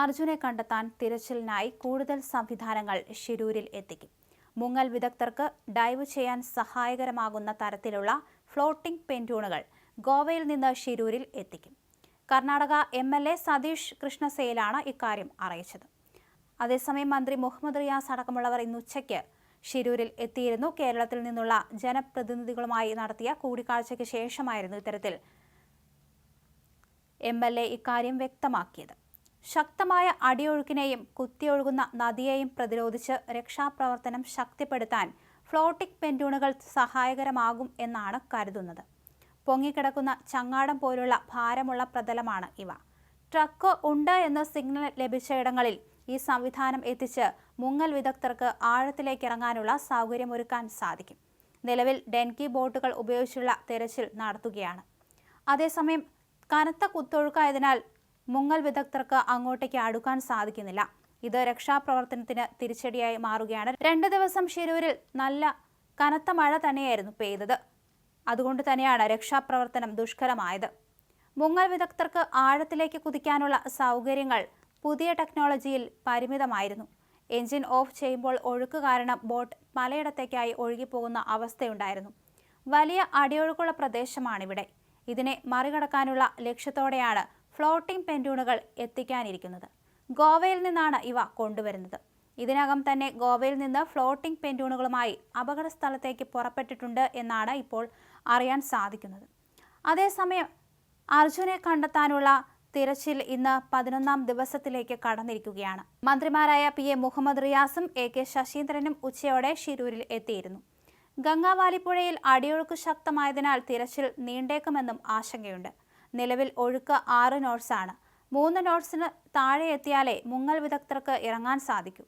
അർജുനെ കണ്ടെത്താൻ തിരച്ചിലിനായി കൂടുതൽ സംവിധാനങ്ങൾ ഷിരൂരിൽ എത്തിക്കും. മുങ്ങൽ വിദഗ്ധർക്ക് ഡൈവ് ചെയ്യാൻ സഹായകരമാകുന്ന തരത്തിലുള്ള ഫ്ലോട്ടിംഗ് പെന്റൂണുകൾ ഗോവയിൽ നിന്ന് ഷിരൂരിൽ എത്തിക്കും. Karnataka M L A Satish കൃഷ്ണസേലാണ് ഇക്കാര്യം അറിയിച്ചത്. അതേസമയം മന്ത്രി മുഹമ്മദ് റിയാസ് അടക്കമുള്ളവർ ഇന്ന് ഉച്ചയ്ക്ക് ഷിരൂരിൽ എത്തിയിരുന്നു. കേരളത്തിൽ നിന്നുള്ള ജനപ്രതിനിധികളുമായി നടത്തിയ കൂടിക്കാഴ്ചയ്ക്ക് ശേഷമായിരുന്നു ഇത്തരത്തിൽ എം എൽ എ ഇക്കാര്യം വ്യക്തമാക്കിയത്. ശക്തമായ അടിയൊഴുക്കിനെയും കുത്തിയൊഴുകുന്ന നദിയെയും പ്രതിരോധിച്ച് രക്ഷാപ്രവർത്തനം ശക്തിപ്പെടുത്താൻ ഫ്ലോട്ടിക് പെന്റൂണുകൾ സഹായകരമാകും എന്നാണ് കരുതുന്നത്. പൊങ്ങിക്കിടക്കുന്ന ചങ്ങാടം പോലുള്ള ഭാരമുള്ള പ്രതലമാണ് ഇവ. ട്രക്ക് ഉണ്ട് എന്ന സിഗ്നൽ ലഭിച്ചയിടങ്ങളിൽ ഈ സംവിധാനം എത്തിച്ച് മുങ്ങൽ വിദഗ്ധർക്ക് ആഴത്തിലേക്ക് ഇറങ്ങാനുള്ള സൗകര്യമൊരുക്കാൻ സാധിക്കും. നിലവിൽ ഡെൻകി ബോട്ടുകൾ ഉപയോഗിച്ചുള്ള തെരച്ചിൽ നടത്തുകയാണ്. അതേസമയം കനത്ത കുത്തൊഴുക്കായതിനാൽ മുങ്ങൽ വിദഗ്ധർക്ക് അങ്ങോട്ടേക്ക് അടുക്കാൻ സാധിക്കുന്നില്ല. ഇത് രക്ഷാപ്രവർത്തനത്തിന് തിരിച്ചടിയായി മാറുകയാണ്. രണ്ട് ദിവസം ഷിരൂരിൽ നല്ല കനത്ത മഴ തന്നെയായിരുന്നു പെയ്തത്. അതുകൊണ്ട് തന്നെയാണ് രക്ഷാപ്രവർത്തനം ദുഷ്കരമായത്. മുങ്ങൽ വിദഗ്ധർക്ക് ആഴത്തിലേക്ക് കുതിക്കാനുള്ള സൗകര്യങ്ങൾ പുതിയ ടെക്നോളജിയിൽ പരിമിതമായിരുന്നു. എഞ്ചിൻ ഓഫ് ചെയ്യുമ്പോൾ ഒഴുക്ക് കാരണം ബോട്ട് പലയിടത്തേക്കായി ഒഴുകിപ്പോകുന്ന അവസ്ഥയുണ്ടായിരുന്നു. വലിയ അടിയൊഴുക്കുള്ള പ്രദേശമാണിവിടെ. ഇതിനെ മറികടക്കാനുള്ള ലക്ഷ്യത്തോടെയാണ് ഫ്ലോട്ടിംഗ് പെന്റൂണുകൾ എത്തിക്കാനിരിക്കുന്നത്. ഗോവയിൽ നിന്നാണ് ഇവ കൊണ്ടുവരുന്നത്. ഇതിനകം തന്നെ ഗോവയിൽ നിന്ന് ഫ്ലോട്ടിംഗ് പെൻഡൂണുകളുമായി അപകട സ്ഥലത്തേക്ക് പുറപ്പെട്ടിട്ടുണ്ട് എന്നാണ് ഇപ്പോൾ അറിയാൻ സാധിക്കുന്നത്. അതേസമയം അർജുനെ കണ്ടെത്താനുള്ള തിരച്ചിൽ ഇന്ന് പതിനൊന്നാം ദിവസത്തിലേക്ക് കടന്നിരിക്കുകയാണ്. മന്ത്രിമാരായ പി എ മുഹമ്മദ് റിയാസും എ കെ ശശീന്ദ്രനും ഉച്ചയോടെ ഷിരൂരിൽ എത്തിയിരുന്നു. ഗംഗാവാലിപ്പുഴയിൽ അടിയൊഴുക്ക് ശക്തമായതിനാൽ തിരച്ചിൽ നീണ്ടേക്കുമെന്നും ആശങ്കയുണ്ട്. നിലവിൽ ഒഴുക്ക് ആറ് നോട്ട്സാണ് മൂന്ന് നോട്ട്സിന് താഴെ എത്തിയാലേ മുങ്ങൽ വിദഗ്ധർക്ക് ഇറങ്ങാൻ സാധിക്കൂ.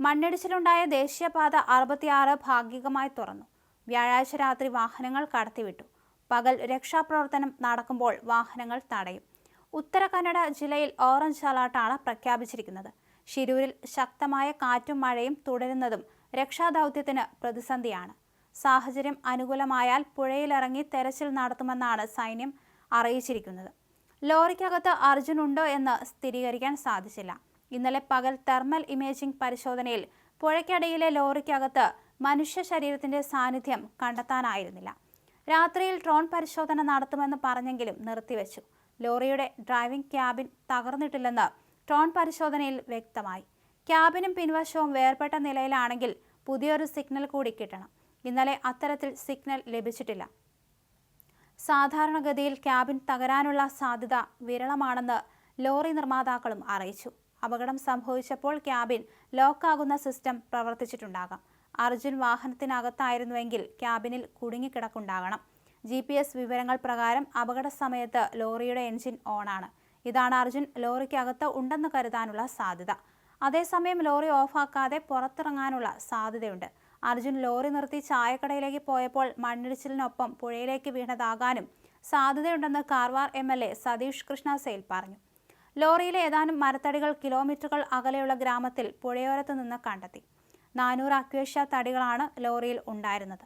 മണ്ണിടിച്ചിലുണ്ടായ ദേശീയപാത അറുപത്തിയാറ് ഭാഗികമായി തുറന്നു. വ്യാഴാഴ്ച രാത്രി വാഹനങ്ങൾ കടത്തിവിട്ടു. പകൽ രക്ഷാപ്രവർത്തനം നടക്കുമ്പോൾ വാഹനങ്ങൾ തടയും. ഉത്തര കന്നഡ ജില്ലയിൽ ഓറഞ്ച് അലർട്ടാണ് പ്രഖ്യാപിച്ചിരിക്കുന്നത്. ഷിരൂരിൽ ശക്തമായ കാറ്റും മഴയും തുടരുന്നതും രക്ഷാദൗത്യത്തിന് പ്രതിസന്ധിയാണ്. സാഹചര്യം അനുകൂലമായാൽ പുഴയിലിറങ്ങി തെരച്ചിൽ നടത്തുമെന്നാണ് സൈന്യം അറിയിച്ചിരിക്കുന്നത്. ലോറിക്കകത്ത് അർജുൻ ഉണ്ടോ എന്ന് സ്ഥിരീകരിക്കാൻ സാധിച്ചില്ല. ഇന്നലെ പകൽ തെർമൽ ഇമേജിംഗ് പരിശോധനയിൽ പുഴയ്ക്കടിയിലെ ലോറിക്കകത്ത് മനുഷ്യ ശരീരത്തിന്റെ സാന്നിധ്യം കണ്ടെത്താനായിരുന്നില്ല. രാത്രിയിൽ ഡ്രോൺ പരിശോധന നടത്തുമെന്ന് പറഞ്ഞെങ്കിലും നിർത്തിവെച്ചു. ലോറിയുടെ ഡ്രൈവിംഗ് ക്യാബിൻ തകർന്നിട്ടില്ലെന്ന് ഡ്രോൺ പരിശോധനയിൽ വ്യക്തമായി. ക്യാബിനും പിൻവശവും വേർപെട്ട നിലയിലാണെങ്കിൽ പുതിയൊരു സിഗ്നൽ കൂടി കിട്ടണം. ഇന്നലെ അത്തരത്തിൽ സിഗ്നൽ ലഭിച്ചിട്ടില്ല. സാധാരണഗതിയിൽ ക്യാബിൻ തകരാനുള്ള സാധ്യത വിരളമാണെന്ന് ലോറി നിർമ്മാതാക്കളും അറിയിച്ചു. അപകടം സംഭവിച്ചപ്പോൾ ക്യാബിൻ ലോക്കാകുന്ന സിസ്റ്റം പ്രവർത്തിച്ചിട്ടുണ്ടാകാം. അർജുൻ വാഹനത്തിനകത്തായിരുന്നുവെങ്കിൽ ക്യാബിനിൽ കുടുങ്ങിക്കിടക്കുണ്ടാകണം. ജി പി എസ് വിവരങ്ങൾ പ്രകാരം അപകട സമയത്ത് ലോറിയുടെ എൻജിൻ ഓണാണ്. ഇതാണ് അർജുൻ ലോറിക്കകത്ത് ഉണ്ടെന്ന് കരുതാനുള്ള സാധ്യത. അതേസമയം ലോറി ഓഫാക്കാതെ പുറത്തിറങ്ങാനുള്ള സാധ്യതയുണ്ട്. അർജുൻ ലോറി നിർത്തി ചായക്കടയിലേക്ക് പോയപ്പോൾ മണ്ണിടിച്ചിലിനൊപ്പം പുഴയിലേക്ക് വീണതാകാനും സാധ്യതയുണ്ടെന്ന് Karwar M L A Satish Krishna Sail പറഞ്ഞു. ലോറിയിലെ ഏതാനും മരത്തടികൾ കിലോമീറ്ററുകൾ അകലെയുള്ള ഗ്രാമത്തിൽ പുഴയോരത്ത് നിന്ന് കണ്ടെത്തി. നാനൂറ് അക്വേഷ്യ തടികളാണ് ലോറിയിൽ ഉണ്ടായിരുന്നത്.